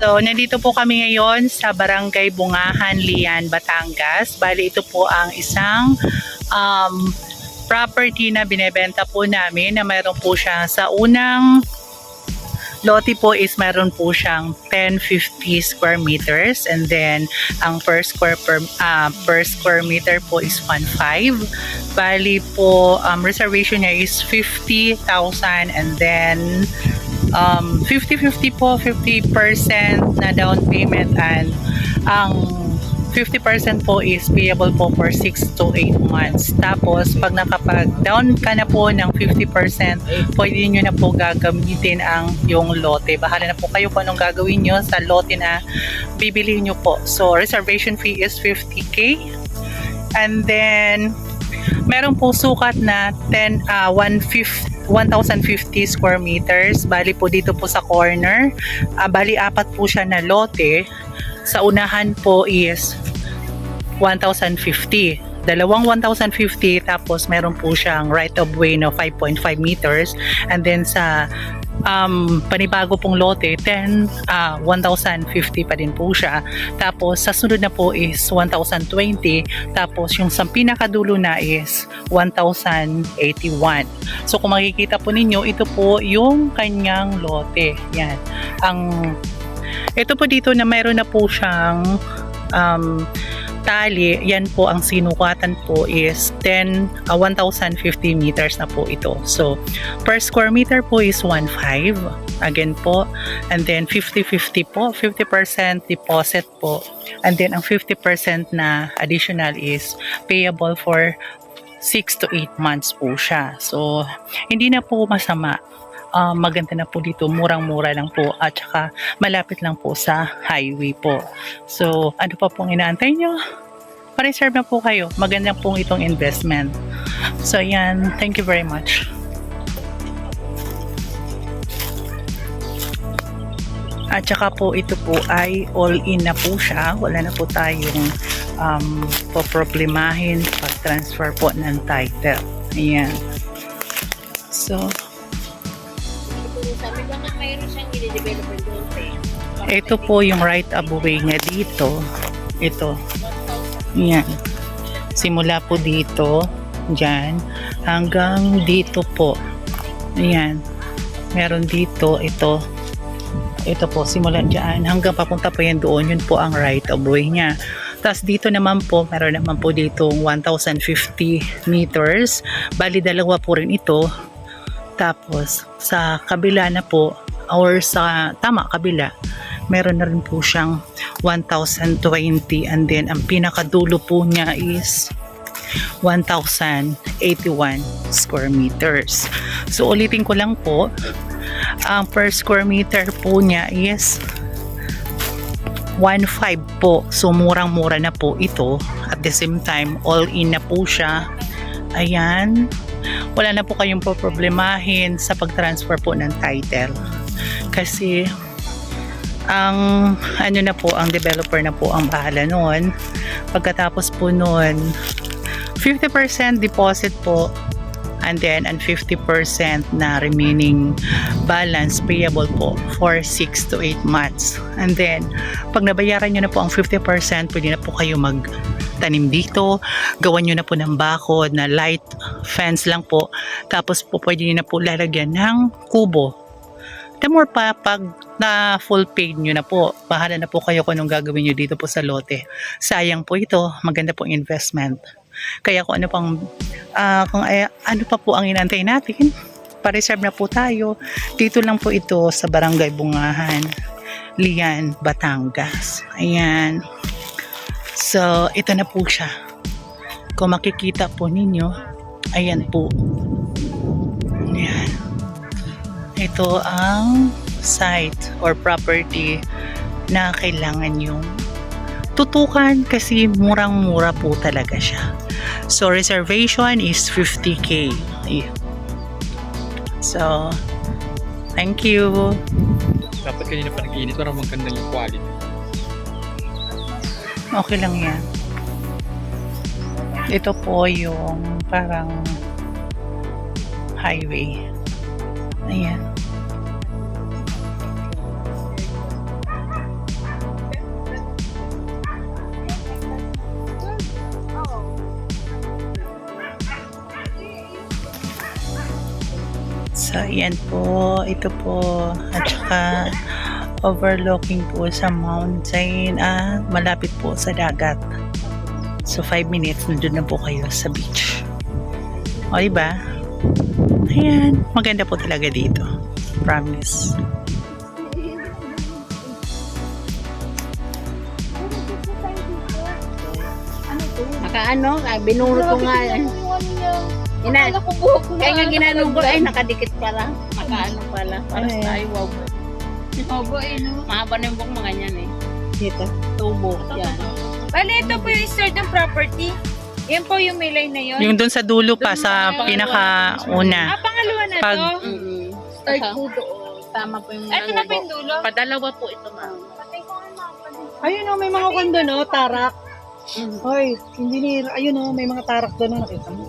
So, nandito po kami ngayon sa Barangay Bungahan, Lian, Batangas. Bali, ito po ang isang um, property na binebenta po namin na mayroon po siya. Sa unang lote po is meron po siyang 1050 square meters. And then ang per square per, ah, per square meter po is 1.5 bali po um, reservation niya is 50,000 and then um, 50-50 po 50% na down payment and ang 50% po is payable po for 6 to 8 months. Tapos, pag nakapag-down ka na po ng 50%, pwede nyo na po gagamitin ang yung lote. Bahala na po kayo kung anong gagawin nyo sa lote na bibili nyo po. So, reservation fee is 50k. And then, meron po sukat na 10, ah 150 1,050 square meters. Bali po dito po sa corner. Ah, bali apat po siya na lote. Sa unahan po is 1,050. Dalawang 1,050 tapos meron po siyang right of way na 5.5 meters and then sa um, panibago pong lote 10 ah 1,050 pa din po siya. Tapos sa sunod na po is 1,020 tapos yung sa pinakadulo na is 1,081 so kung makikita po ninyo ito po yung kanyang lote. Yan. Ang ito po dito na mayroon na po siyang um, tali, yan po ang sinukatan po is 10, ah, 1,050 meters na po ito. So, per square meter po is 1.5. Again po. And then 50-50 po. 50% deposit po. And then ang 50% na additional is payable for 6 to 8 months po siya. So, hindi na po masama. Ah, maganda na po dito, murang-mura lang po at saka malapit lang po sa highway po. So, ano pa pong inaantay nyo? Pa-reserve na po kayo. Magandang pong itong investment. So, yan. Thank you very much. At saka po ito po ay all-in na po siya. Wala na po tayong um, poproblemahin pag-transfer po ng title. Ayan. So, ito po yung right of way niya dito. Ito. Yan. Simula po dito, dyan, hanggang dito po. Ayan. Meron dito, ito. Ito po, simula dyan, hanggang papunta po yan doon. Yun po ang right of way niya. Tapos dito naman po, meron naman po dito 1,050 meters. Bali, dalawa po rin ito. Tapos, sa kabila na po, or sa, tama, kabila, meron na rin po siyang 1,020 and then ang pinakadulo po niya is 1,081 square meters. So ulitin ko lang po, ang per square meter po niya is 1.5 po. So murang-mura na po ito. At the same time, all in na po siya. Ayan. Wala na po kayong poproblemahin sa pag-transfer po ng title. Kasi ang ano na po, ang developer na po ang bahala noon. Pagkatapos po noon, 50% deposit po and then and 50% na remaining balance payable po for 6 to 8 months. And then, pag nabayaran nyo na po ang 50%, pwede na po kayo mag tanim dito, gawan nyo na po ng bakod na light fence lang po, tapos po pwede nyo na po lalagyan ng kubo. The more pa, pag na full paid nyo na po, bahala na po kayo kung anong gagawin nyo dito po sa lote. Sayang po ito, maganda pong investment. Kaya kung ano pang ah, kung ay, ano pa po ang inantay natin, pa-reserve na po tayo. Dito lang po ito sa Barangay Bungahan, Lian, Batangas. Ayan. So, ito na po siya. Kung makikita po ninyo, ayan po. Ito ang site or property na kailangan yung tutukan kasi murang-mura po talaga siya. So, reservation is 50k. Ayun. So, thank you. Dapat kanina pa nag-init para maganda yung quality. Okay lang yan. Ito po yung parang highway. Ayan. So, ayan po. Ito po. At saka, overlooking po sa mountain. Ah, malapit po sa dagat. So, 5 minutes, nandun na po kayo sa beach. O, diba? Ayan. Maganda po talaga dito. Promise. Nakaano, ah, binurot ko nga. eh. Ina, Akala ko buhok ko kaya nga na. ginanong ko, ay nakadikit pala. Nakaano pala. Para Ano sa ayaw. Obo, eh, no? Mahaba na yung buhok mga yan eh. Dito. Tubo. Yan. Bali, ito po yung start ng property. Yan po yung may line na yun. Yung dun sa dulo pa, Dun sa pinaka-una. Ah, pangalawa na Pag- to. Mm-mm. Start po doon. Tama po yung Ito na po yung dulo. Padalawa po ito ma'am. Ayun o, may mga kondo no, tarak. Mm. Hoy, engineer, ayun o, may mga tarak doon no, nakita mo.